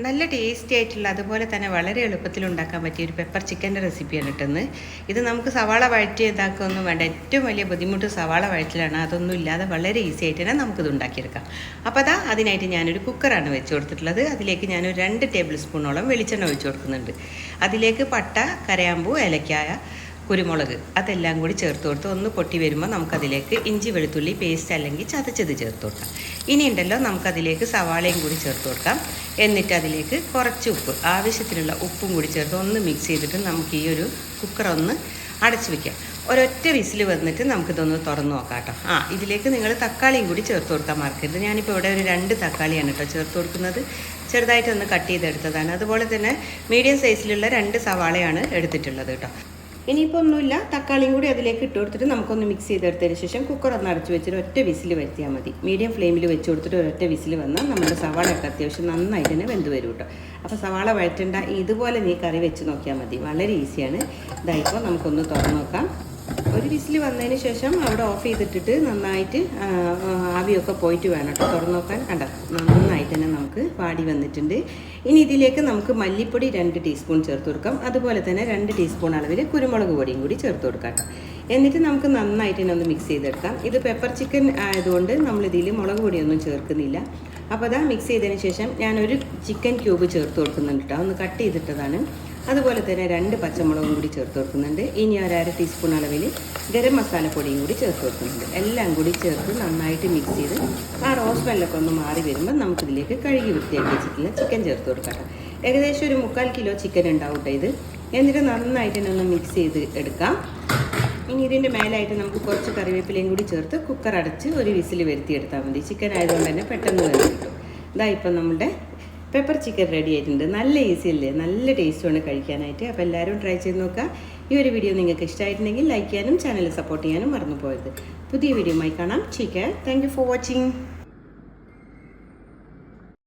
നല്ല ടേസ്റ്റി ആയിട്ടുള്ള അതുപോലെ തന്നെ വളരെ എളുപ്പത്തിൽ ഉണ്ടാക്കാൻ പറ്റിയ ഒരു പെപ്പർ ചിക്കന്റെ റെസിപ്പിയാണ് കിട്ടുന്നത് ഇത് നമുക്ക് സവാള വഴറ്റി ഇതാക്കുകയൊന്നും വേണ്ട. ഏറ്റവും വലിയ ബുദ്ധിമുട്ട് സവാള വഴറ്റിലാണ്. അതൊന്നും ഇല്ലാതെ വളരെ ഈസി ആയിട്ട് തന്നെ നമുക്കിത് ഉണ്ടാക്കിയെടുക്കാം. അപ്പോൾ അതാ അതിനായിട്ട് ഞാനൊരു കുക്കറാണ് വെച്ച് കൊടുത്തിട്ടുള്ളത്. അതിലേക്ക് ഞാനൊരു രണ്ട് ടേബിൾ സ്പൂണോളം വെളിച്ചെണ്ണ ഒഴിച്ച് കൊടുക്കുന്നുണ്ട്. അതിലേക്ക് പട്ട കരയാമ്പൂ ഏലക്കായ കുരുമുളക് അതെല്ലാം കൂടി ചേർത്ത് കൊടുത്ത് ഒന്ന് പൊട്ടി വരുമ്പോൾ നമുക്കതിലേക്ക് ഇഞ്ചി വെളുത്തുള്ളി പേസ്റ്റ് അല്ലെങ്കിൽ ചതച്ചത് ചേർത്ത് കൊടുക്കാം. ഇനി ഉണ്ടല്ലോ നമുക്കതിലേക്ക് സവാളയും കൂടി ചേർത്ത് കൊടുക്കാം. എന്നിട്ട് അതിലേക്ക് കുറച്ച് ഉപ്പ് ആവശ്യത്തിനുള്ള ഉപ്പും കൂടി ചേർത്ത് ഒന്ന് മിക്സ് ചെയ്തിട്ട് നമുക്ക് ഈ ഒരു കുക്കർ ഒന്ന് അടച്ചു വയ്ക്കാം ഒരൊറ്റ വിസിൽ വന്നിട്ട് നമുക്കിതൊന്ന് തുറന്ന് നോക്കാം കേട്ടോ. ആ ഇതിലേക്ക് നിങ്ങൾ തക്കാളിയും കൂടി ചേർത്ത് കൊടുക്കാൻ മറക്കരുത്. ഞാനിപ്പോൾ ഇവിടെ ഒരു രണ്ട് തക്കാളിയാണ് കേട്ടോ ചേർത്ത് കൊടുക്കുന്നത്. ചെറുതായിട്ടൊന്ന് കട്ട് ചെയ്തെടുത്തതാണ്. അതുപോലെ തന്നെ മീഡിയം സൈസിലുള്ള രണ്ട് സവാളയാണ് എടുത്തിട്ടുള്ളത് കേട്ടോ. ഇനിയിപ്പോൾ ഒന്നുമില്ല തക്കാളിയും കൂടി അതിലേക്ക് ഇട്ട് കൊടുത്തിട്ട് നമുക്കൊന്ന് മിക്സ് ചെയ്തെടുത്തതിന് ശേഷം കുക്കർ ഒന്ന് അടച്ച് വെച്ചിട്ട് ഒറ്റ വിസിൽ വരുത്തിയാൽ മതി. മീഡിയം ഫ്ലെയിമിൽ വെച്ച് കൊടുത്തിട്ട് ഒരൊറ്റ വിസിൽ വന്നാൽ നമ്മുടെ സവാളയൊക്കെ അത്യാവശ്യം നന്നായി തന്നെ വെന്ത് വരും കേട്ടോ. അപ്പോൾ സവാള വഴറ്റണ്ട ഇതുപോലെ നീ കറി വെച്ച് നോക്കിയാൽ മതി. വളരെ ഈസിയാണ് ഇതായിപ്പോൾ നമുക്കൊന്ന് തുറന്നു നോക്കാം. ഒരു വിസിൽ വന്നതിന് ശേഷം അവിടെ ഓഫ് ചെയ്തിട്ടിട്ട് നന്നായിട്ട് ആവിയൊക്കെ പോയിട്ട് വേണം കേട്ടോ. തുറന്ന് നോക്കാൻ. കണ്ട? നന്നായിട്ട് തന്നെ നമുക്ക് പാടി വന്നിട്ടുണ്ട്. ഇനി ഇതിലേക്ക് നമുക്ക് മല്ലിപ്പൊടി രണ്ട് ടീസ്പൂൺ ചേർത്ത് കൊടുക്കാം. അതുപോലെ തന്നെ രണ്ട് ടീസ്പൂൺ അളവിൽ കുരുമുളക് പൊടിയും കൂടി ചേർത്ത് കൊടുക്കാം എന്നിട്ട് നമുക്ക് നന്നായിട്ട് തന്നെ ഒന്ന് മിക്സ് ചെയ്തെടുക്കാം. ഇത് പെപ്പർ ചിക്കൻ ആയതുകൊണ്ട് നമ്മൾ ഇതിൽ മുളക് പൊടിയൊന്നും ചേർക്കുന്നില്ല. അപ്പോൾ അതാ മിക്സ് ചെയ്തതിന് ശേഷം ഞാനൊരു ചിക്കൻ ക്യൂബ് ചേർത്ത് കൊടുക്കുന്നുണ്ട് കേട്ടോ. ഒന്ന് കട്ട് ചെയ്തിട്ടതാണ്. അതുപോലെ തന്നെ രണ്ട് പച്ചമുളകും കൂടി ചേർത്ത് കൊടുക്കുന്നുണ്ട്. ഇനി ഒരു അര ടീസ്പൂൺ അളവിൽ ഗരം മസാല പൊടിയും കൂടി ചേർത്ത് കൊടുക്കുന്നുണ്ട്. എല്ലാം കൂടി ചേർത്ത് നന്നായിട്ട് മിക്സ് ചെയ്ത് ആ റോസ് വെല്ലൊക്കെ ഒന്ന് മാറി വരുമ്പോൾ നമുക്കിതിലേക്ക് കഴുകി വൃത്തിയാക്കി വെച്ചിട്ടുള്ള ചിക്കൻ ചേർത്ത് കൊടുക്കാം ഏകദേശം ഒരു മുക്കാൽ കിലോ ചിക്കൻ ഉണ്ടാവും ഇത്. എന്നിട്ട് നന്നായിട്ട് ഒന്ന് മിക്സ് ചെയ്ത് എടുക്കാം. ഇനി ഇതിന്റെ മേലായിട്ട് നമുക്ക് കുറച്ച് കറിവേപ്പിലയും കൂടി ചേർത്ത് കുക്കർ അടച്ച് ഒരു വിസിൽ വരുത്തിയെടുത്താൽ മതി. ചിക്കൻ ആയതുകൊണ്ട് തന്നെ പെട്ടെന്ന് കിട്ടും. ഇതാ ഇപ്പം നമ്മുടെ പെപ്പർ ചിക്കൻ റെഡി ആയിട്ടുണ്ട്. നല്ല ഈസി അല്ലേ? നല്ല ടേസ്റ്റുമാണ് കഴിക്കാനായിട്ട്. അപ്പോൾ എല്ലാവരും ട്രൈ ചെയ്ത് നോക്കുക. ഈ ഒരു വീഡിയോ നിങ്ങൾക്ക് ഇഷ്ടമായിട്ടുണ്ടെങ്കിൽ ലൈക്ക് ചെയ്യാനും ചാനൽ സപ്പോർട്ട് ചെയ്യാനും മറന്നു പോയത് പുതിയ വീഡിയോയുമായി കാണാം. Chicken thank for watching